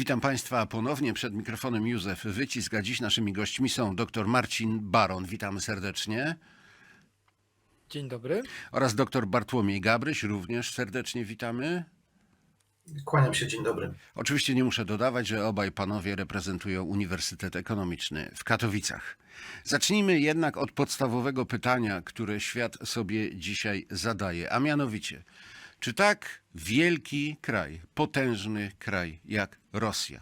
Witam Państwa ponownie przed mikrofonem Józef Wycisk, a dziś naszymi gośćmi są dr Marcin Baron, witamy serdecznie, Dzień dobry. oraz dr Bartłomiej Gabryś, również serdecznie witamy. Kłaniam się, dzień dobry. Oczywiście nie muszę dodawać, że obaj panowie reprezentują Uniwersytet Ekonomiczny w Katowicach. Zacznijmy jednak od podstawowego pytania, które świat sobie dzisiaj zadaje, a mianowicie, czy tak wielki kraj, potężny kraj jak Rosja,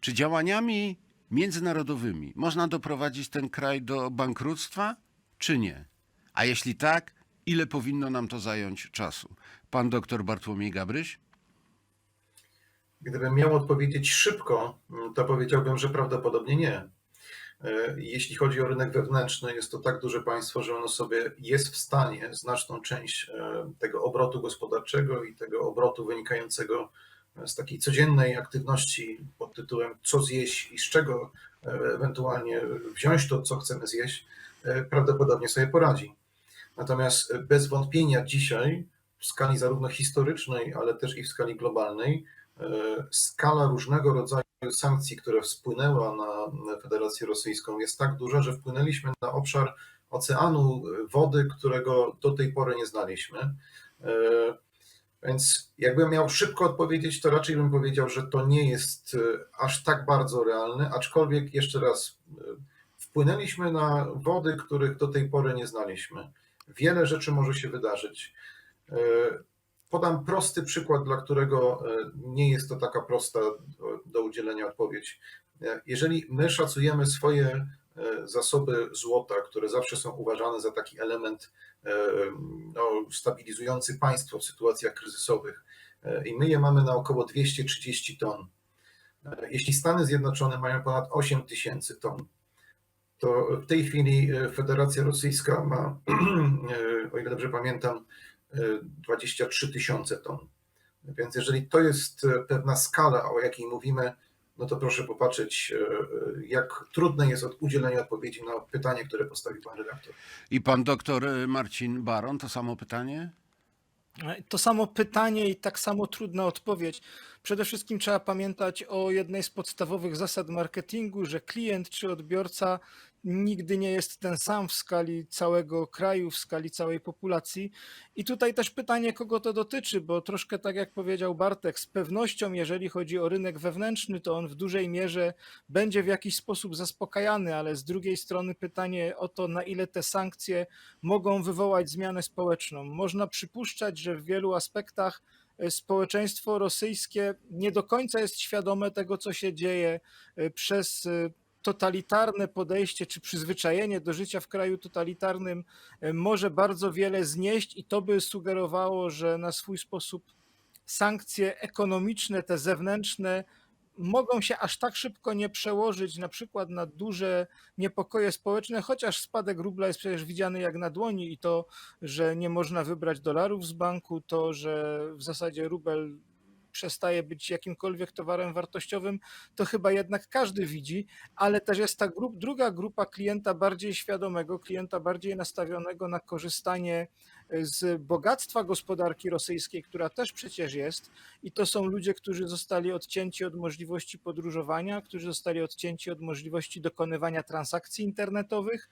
czy działaniami międzynarodowymi można doprowadzić ten kraj do bankructwa, czy nie? A jeśli tak, ile powinno nam to zająć czasu? Pan doktor Bartłomiej Gabryś? Gdybym miał odpowiedzieć szybko, to powiedziałbym, że prawdopodobnie nie. E, Jeśli chodzi o rynek wewnętrzny, jest to tak duże państwo, że ono sobie jest w stanie znaczną część e, tego obrotu gospodarczego i tego obrotu wynikającego z takiej codziennej aktywności pod tytułem co zjeść i z czego e, ewentualnie wziąć to, co chcemy zjeść, e, prawdopodobnie sobie poradzi. Natomiast e, bez wątpienia dzisiaj w skali zarówno historycznej, ale też i w skali globalnej, e, skala różnego rodzaju sankcji, które wpłynęła na Federację Rosyjską, jest tak duża, że wpłynęliśmy na obszar oceanu e, wody, którego do tej pory nie znaliśmy. E, Więc jakbym miał szybko odpowiedzieć, to raczej bym powiedział, że to nie jest e, aż tak bardzo realne, aczkolwiek jeszcze raz e, wpłynęliśmy na wody, których do tej pory nie znaliśmy. Wiele rzeczy może się wydarzyć. Podam prosty przykład, dla którego e, nie jest to taka prosta do- udzielenia odpowiedź. E, Jeżeli my szacujemy swoje e, zasoby złota, które zawsze są uważane za taki element no, stabilizujący państwo w sytuacjach kryzysowych, i my je mamy na około 230 ton. Jeśli Stany Zjednoczone mają ponad 8 tysięcy ton, to w tej chwili Federacja Rosyjska ma, o ile dobrze pamiętam, 23 tysiące ton. Więc jeżeli to jest e, pewna skala, o jakiej mówimy, no to proszę popatrzeć, e, e, jak trudne jest od udzielenia odpowiedzi na pytanie, które postawił pan redaktor. I pan doktor Marcin Baron, to samo pytanie? To samo pytanie i tak samo trudna odpowiedź. Przede wszystkim trzeba pamiętać o jednej z podstawowych zasad marketingu, że klient czy odbiorca nigdy nie jest ten sam w skali całego kraju, w skali całej populacji. I tutaj też pytanie, kogo to dotyczy, bo troszkę tak jak powiedział Bartek, z pewnością, jeżeli chodzi o rynek wewnętrzny, to on w dużej mierze będzie w jakiś sposób zaspokajany, ale z drugiej strony pytanie o to, na ile te sankcje mogą wywołać zmianę społeczną. Można przypuszczać, że w wielu aspektach e, społeczeństwo rosyjskie nie do końca jest świadome tego, co się dzieje e, przez e, totalitarne podejście czy przyzwyczajenie do życia w kraju totalitarnym e, może bardzo wiele znieść i to by sugerowało, że na swój sposób sankcje ekonomiczne, te zewnętrzne, mogą się aż tak szybko nie przełożyć na przykład na duże niepokoje społeczne, chociaż spadek rubla jest przecież widziany jak na dłoni i to, że nie można wybrać dolarów z banku, to, że w zasadzie rubel przestaje być jakimkolwiek towarem wartościowym, to chyba jednak każdy widzi, ale też jest ta grup, druga grupa klienta bardziej świadomego, klienta bardziej nastawionego na korzystanie z bogactwa gospodarki rosyjskiej, która też przecież jest, i to są ludzie, którzy zostali odcięci od możliwości podróżowania, którzy zostali odcięci od możliwości dokonywania transakcji internetowych.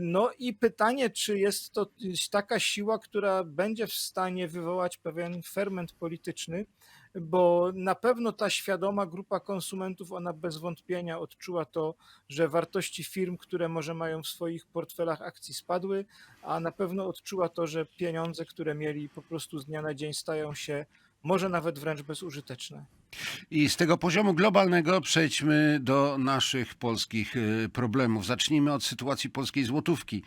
No i pytanie, czy jest to taka siła, która będzie w stanie wywołać pewien ferment polityczny, bo na pewno ta świadoma grupa konsumentów, ona bez wątpienia odczuła to, że wartości firm, które może mają w swoich portfelach akcji spadły, a na pewno odczuła to, że pieniądze, które mieli po prostu z dnia na dzień stają się może nawet wręcz bezużyteczne. I z tego poziomu globalnego przejdźmy do naszych polskich y, problemów. Zacznijmy od sytuacji polskiej złotówki.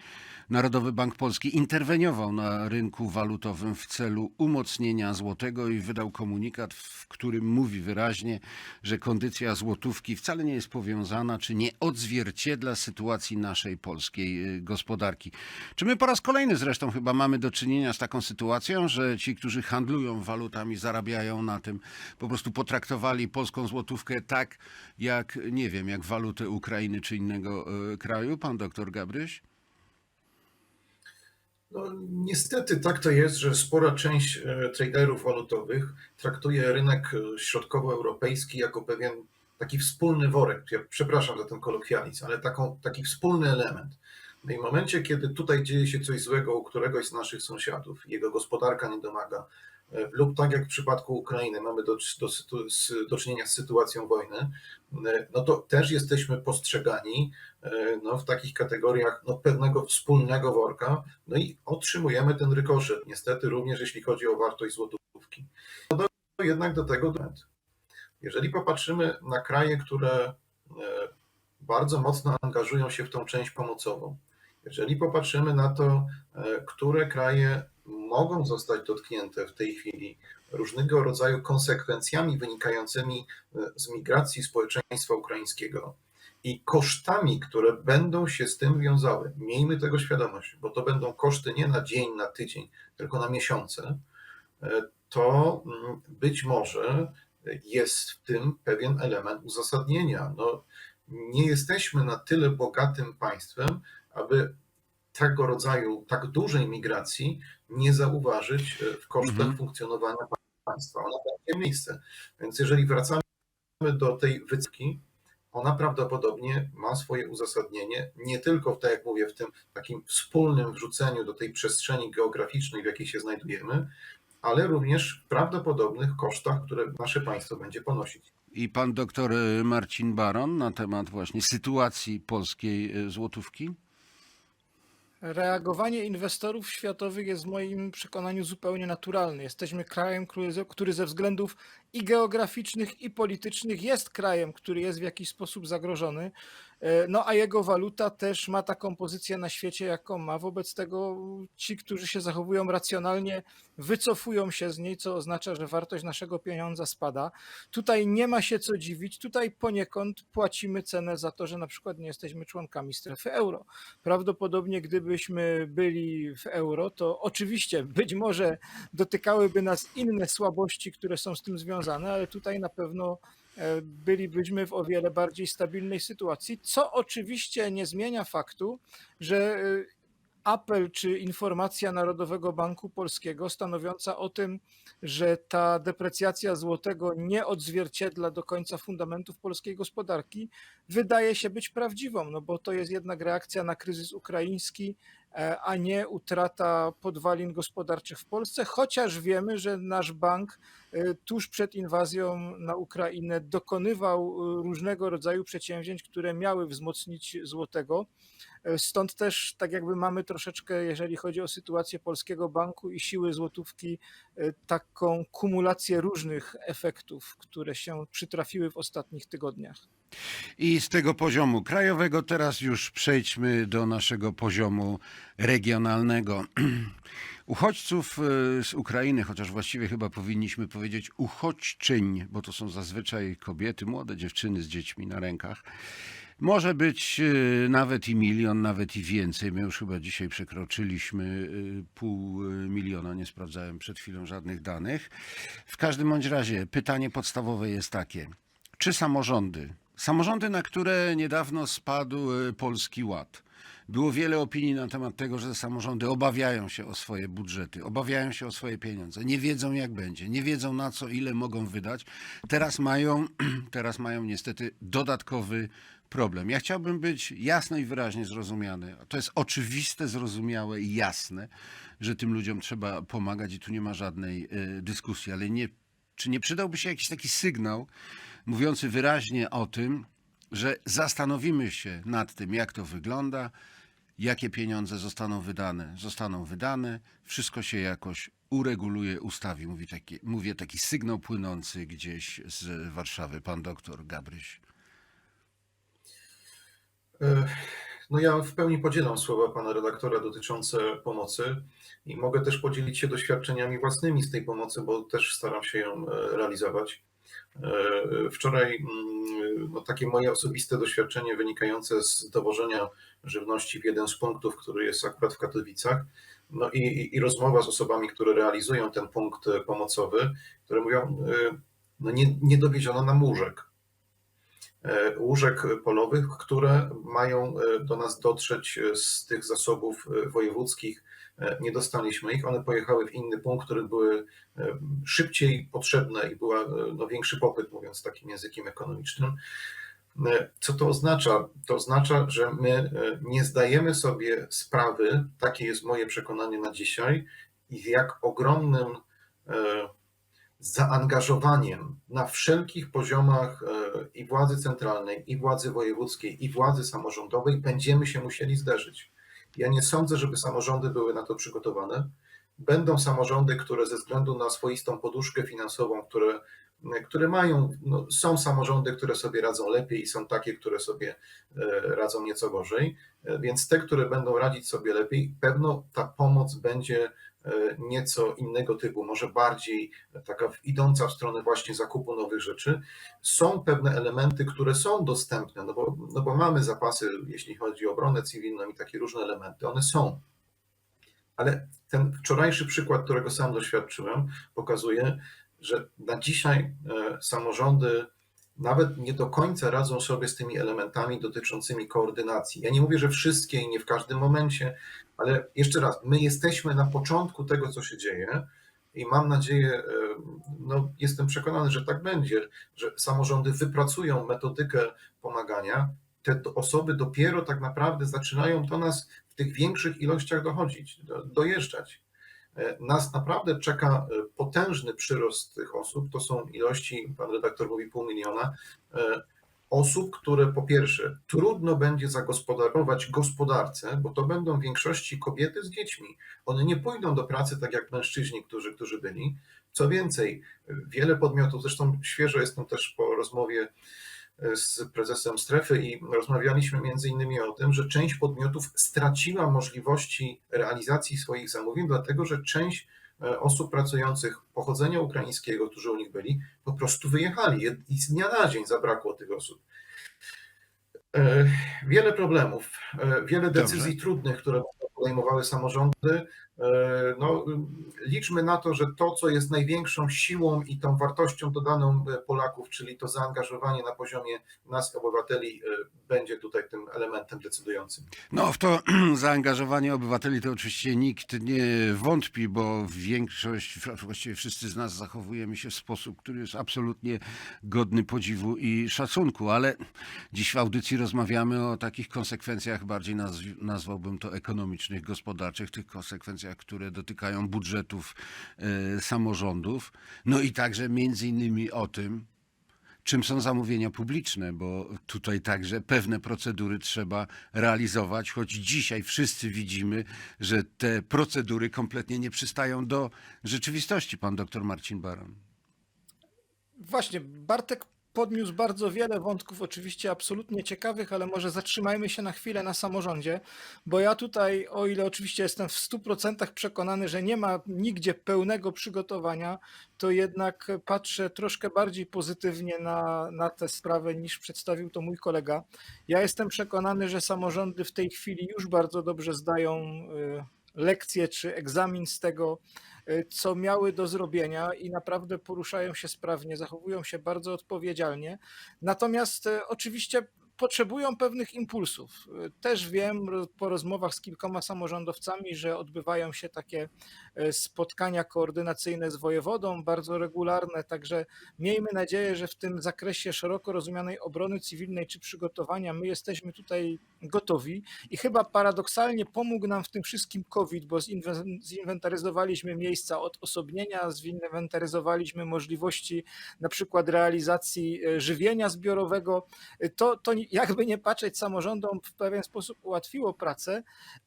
Narodowy Bank Polski interweniował na rynku walutowym w celu umocnienia złotego i wydał komunikat, w którym mówi wyraźnie, że kondycja złotówki wcale nie jest powiązana czy nie odzwierciedla sytuacji naszej polskiej y, gospodarki. Czy my po raz kolejny zresztą chyba mamy do czynienia z taką sytuacją, że ci, którzy handlują walutami, zarabiają na tym, po prostu potraktowali polską złotówkę tak, jak nie wiem, jak walutę Ukrainy czy innego y, kraju? Pan doktor Gabryś? No, niestety tak to jest, że spora część e, traderów walutowych traktuje rynek e, środkowoeuropejski jako pewien taki wspólny worek. Ja przepraszam za ten kolokwializm, ale taką, taki wspólny element. No i w momencie, kiedy tutaj dzieje się coś złego u któregoś z naszych sąsiadów, jego gospodarka nie domaga, e, lub tak jak w przypadku Ukrainy mamy do, do, do czynienia z sytuacją wojny, no to też jesteśmy postrzegani e, no, w takich kategoriach no, pewnego wspólnego worka, no i otrzymujemy ten rykoszet, niestety również jeśli chodzi o wartość złotówki. No to jednak do tego. Jeżeli popatrzymy na kraje, które e, bardzo mocno angażują się w tą część pomocową, jeżeli popatrzymy na to, e, które kraje mogą zostać dotknięte w tej chwili różnego rodzaju konsekwencjami wynikającymi e, z migracji społeczeństwa ukraińskiego i kosztami, które będą się z tym wiązały, miejmy tego świadomość, bo to będą koszty nie na dzień, na tydzień, tylko na miesiące, e, to mm, być może jest w tym pewien element uzasadnienia. No, nie jesteśmy na tyle bogatym państwem, aby tego rodzaju, tak dużej migracji nie zauważyć e, w kosztach Mhm. funkcjonowania państwa. Ona będzie miejsce. Więc jeżeli wracamy do tej wycki, ona prawdopodobnie ma swoje uzasadnienie nie tylko w, tak jak mówię, w tym takim wspólnym wrzuceniu do tej przestrzeni geograficznej, w jakiej się znajdujemy, ale również w prawdopodobnych kosztach, które nasze państwo będzie ponosić. I pan doktor Marcin Baron na temat właśnie sytuacji polskiej y, złotówki? Reagowanie inwestorów światowych jest w moim przekonaniu zupełnie naturalne. Jesteśmy krajem, który ze, względów i geograficznych, i politycznych jest krajem, który jest w jakiś sposób zagrożony. E, No a jego waluta też ma taką pozycję na świecie, jaką ma. Wobec tego ci, którzy się zachowują racjonalnie, wycofują się z niej, co oznacza, że wartość naszego pieniądza spada. Tutaj nie ma się co dziwić. Tutaj poniekąd płacimy cenę za to, że na przykład nie jesteśmy członkami strefy euro. Prawdopodobnie gdybyśmy byli w euro, to oczywiście być może dotykałyby nas inne słabości, które są z tym związane, ale tutaj na pewno bylibyśmy w o wiele bardziej stabilnej sytuacji, co oczywiście nie zmienia faktu, że e, apel czy informacja Narodowego Banku Polskiego stanowiąca o tym, że ta deprecjacja złotego nie odzwierciedla do końca fundamentów polskiej gospodarki, wydaje się być prawdziwą, no bo to jest jednak reakcja na kryzys ukraiński, e, a nie utrata podwalin gospodarczych w Polsce, chociaż wiemy, że nasz bank e, tuż przed inwazją na Ukrainę dokonywał e, różnego rodzaju przedsięwzięć, które miały wzmocnić złotego. E, Stąd też tak jakby mamy troszeczkę, jeżeli chodzi o sytuację polskiego banku i siły złotówki, e, taką kumulację różnych efektów, które się przytrafiły w ostatnich tygodniach. I z tego poziomu krajowego teraz już przejdźmy do naszego poziomu regionalnego. Uchodźców y, z Ukrainy, chociaż właściwie chyba powinniśmy powiedzieć uchodźczyń, bo to są zazwyczaj kobiety, młode dziewczyny z dziećmi na rękach. Może być y, nawet i milion, nawet i więcej. My już chyba dzisiaj przekroczyliśmy y, pół miliona, nie sprawdzałem przed chwilą żadnych danych. W każdym bądź razie pytanie podstawowe jest takie. Czy samorządy, samorządy, na które niedawno spadł y, Polski Ład, było wiele opinii na temat tego, że samorządy obawiają się o swoje budżety, obawiają się o swoje pieniądze, nie wiedzą jak będzie, nie wiedzą na co, ile mogą wydać. Teraz mają, teraz mają niestety dodatkowy problem. Ja chciałbym być jasno i wyraźnie zrozumiany. To jest oczywiste, zrozumiałe i jasne, że tym ludziom trzeba pomagać i tu nie ma żadnej y, dyskusji, ale nie, czy nie przydałby się jakiś taki sygnał mówiący wyraźnie o tym, że zastanowimy się nad tym, jak to wygląda, jakie pieniądze zostaną wydane. Zostaną wydane, wszystko się jakoś ureguluje, ustawi. Mówi taki, mówię taki sygnał płynący gdzieś z Warszawy. Pan doktor Gabryś. E, No ja w pełni podzielam słowa pana redaktora dotyczące pomocy i mogę też podzielić się doświadczeniami własnymi z tej pomocy, bo też staram się ją e, realizować. E, Wczoraj mm, no, takie moje osobiste doświadczenie wynikające z dowożenia żywności w jeden z punktów, który jest akurat w Katowicach, no i, i, rozmowa z osobami, które realizują ten punkt e, pomocowy, które mówią, no nie, nie dowieziono nam łóżek. E, łóżek polowych, które mają e, do nas dotrzeć e, z tych zasobów wojewódzkich. Nie dostaliśmy ich, one pojechały w inny punkt, które były szybciej potrzebne i był no, większy popyt, mówiąc takim językiem ekonomicznym. Co to oznacza? To oznacza, że my nie zdajemy sobie sprawy, takie jest moje przekonanie na dzisiaj, jak ogromnym zaangażowaniem na wszelkich poziomach e, i władzy centralnej, i władzy wojewódzkiej, i władzy samorządowej będziemy się musieli zderzyć. Ja nie sądzę, żeby samorządy były na to przygotowane. Będą samorządy, które ze względu na swoistą poduszkę finansową, które, które mają, no, są samorządy, które sobie radzą lepiej i są takie, które sobie e, radzą nieco gorzej. E, Więc te, które będą radzić sobie lepiej, pewno ta pomoc będzie e, nieco innego typu, może bardziej taka idąca w stronę właśnie zakupu nowych rzeczy. Są pewne elementy, które są dostępne, no bo, no bo mamy zapasy, jeśli chodzi o obronę cywilną i takie różne elementy, one są. Ale ten wczorajszy przykład, którego sam doświadczyłem, pokazuje, że na dzisiaj e, samorządy nawet nie do końca radzą sobie z tymi elementami dotyczącymi koordynacji. Ja nie mówię, że wszystkie i nie w każdym momencie, ale jeszcze raz, my jesteśmy na początku tego, co się dzieje i mam nadzieję, e, no jestem przekonany, że tak będzie, że samorządy wypracują metodykę pomagania. Te osoby dopiero tak naprawdę zaczynają do nas w tych większych ilościach dochodzić, do- dojeżdżać. E, Nas naprawdę czeka e, potężny przyrost tych osób. To są ilości, pan redaktor mówi pół miliona e, osób, które po pierwsze trudno będzie zagospodarować gospodarce, bo to będą w większości kobiety z dziećmi. One nie pójdą do pracy tak jak mężczyźni, którzy, którzy byli. Co więcej, wiele podmiotów, zresztą świeżo jestem też po rozmowie z prezesem strefy i rozmawialiśmy między innymi o tym, że część podmiotów straciła możliwości realizacji swoich zamówień, dlatego że część e, osób pracujących pochodzenia ukraińskiego, którzy u nich byli, po prostu wyjechali i z dnia na dzień zabrakło tych osób. E, Wiele problemów, e, wiele decyzji trudnych, które podejmowały samorządy. E, No, liczmy na to, że to, co jest największą siłą i tą wartością dodaną e, Polaków, czyli to zaangażowanie na poziomie nas, obywateli, e, będzie tutaj tym elementem decydującym. No, w to zaangażowanie obywateli to oczywiście nikt nie wątpi, bo większość, właściwie wszyscy z nas zachowujemy się w sposób, który jest absolutnie godny podziwu i szacunku, ale dziś w audycji rozmawiamy o takich konsekwencjach, bardziej nazw- nazwałbym to ekonomicznych, gospodarczych, tych które dotykają budżetów e, samorządów. No i także między innymi o tym, czym są zamówienia publiczne, bo tutaj także pewne procedury trzeba realizować, choć dzisiaj wszyscy widzimy, że te procedury kompletnie nie przystają do rzeczywistości, pan doktor Marcin Baron. Właśnie, Bartek podniósł bardzo wiele wątków, oczywiście absolutnie ciekawych, ale może zatrzymajmy się na chwilę na samorządzie, bo ja tutaj, o ile oczywiście jestem w 100% przekonany, że nie ma nigdzie pełnego przygotowania, to jednak patrzę troszkę bardziej pozytywnie na, na tę sprawę niż przedstawił to mój kolega. Ja jestem przekonany, że samorządy w tej chwili już bardzo dobrze zdają y, lekcje czy egzamin z tego, co miały do zrobienia i naprawdę poruszają się sprawnie, zachowują się bardzo odpowiedzialnie. Natomiast y, oczywiście potrzebują pewnych impulsów. Też wiem po rozmowach z kilkoma samorządowcami, że odbywają się takie y, spotkania koordynacyjne z wojewodą, bardzo regularne, także miejmy nadzieję, że w tym zakresie szeroko rozumianej obrony cywilnej czy przygotowania my jesteśmy tutaj gotowi i chyba paradoksalnie pomógł nam w tym wszystkim COVID, bo zinwen- zinwentaryzowaliśmy miejsca odosobnienia, zinwentaryzowaliśmy możliwości na przykład realizacji e, żywienia zbiorowego. E, To, to jakby nie patrzeć samorządom w pewien sposób ułatwiło pracę,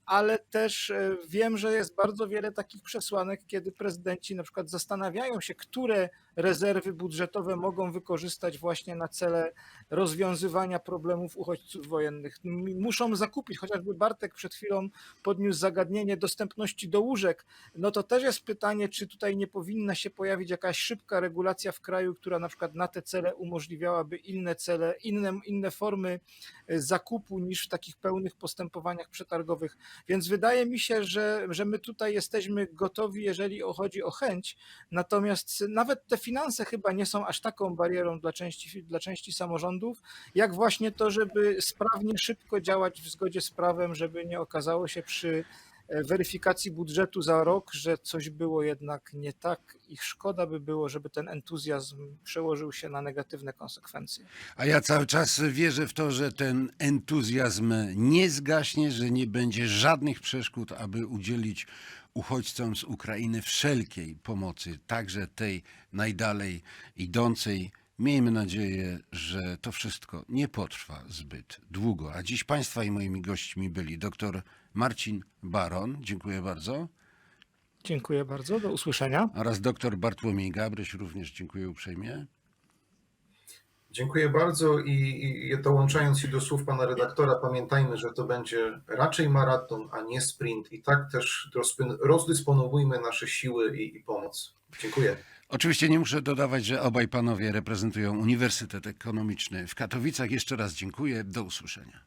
ale też e, wiem, że jest bardzo wiele takich przesłanek, kiedy prezydenci na przykład zastanawiają się, które rezerwy budżetowe mogą wykorzystać właśnie na cele rozwiązywania problemów uchodźców wojennych. Muszą zakupić, chociażby Bartek przed chwilą podniósł zagadnienie dostępności do łóżek. No to też jest pytanie, czy tutaj nie powinna się pojawić jakaś szybka regulacja w kraju, która na przykład na te cele umożliwiałaby inne cele, inne, inne formy e, zakupu niż w takich pełnych postępowaniach przetargowych. Więc wydaje mi się, że, że my tutaj jesteśmy gotowi, jeżeli chodzi o chęć. Natomiast nawet te finanse chyba nie są aż taką barierą dla części, dla części samorządów, jak właśnie to, żeby sprawnie, szybko działać w zgodzie z prawem, żeby nie okazało się przy e, weryfikacji budżetu za rok, że coś było jednak nie tak i szkoda by było, żeby ten entuzjazm przełożył się na negatywne konsekwencje. A ja cały czas wierzę w to, że ten entuzjazm nie zgaśnie, że nie będzie żadnych przeszkód, aby udzielić uchodźcom z Ukrainy wszelkiej pomocy, także tej najdalej idącej. Miejmy nadzieję, że to wszystko nie potrwa zbyt długo. A dziś Państwa i moimi gośćmi byli dr Marcin Baron, dziękuję bardzo, Dziękuję bardzo, do usłyszenia. oraz dr Bartłomiej Gabryś, również dziękuję uprzejmie. Dziękuję bardzo i, i dołączając się do słów pana redaktora, pamiętajmy, że to będzie raczej maraton, a nie sprint i tak też rozdysponowujmy nasze siły i, i pomoc. Dziękuję. Oczywiście nie muszę dodawać, że obaj panowie reprezentują Uniwersytet Ekonomiczny w Katowicach. Jeszcze raz dziękuję. Do usłyszenia.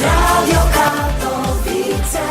Radio Katowice.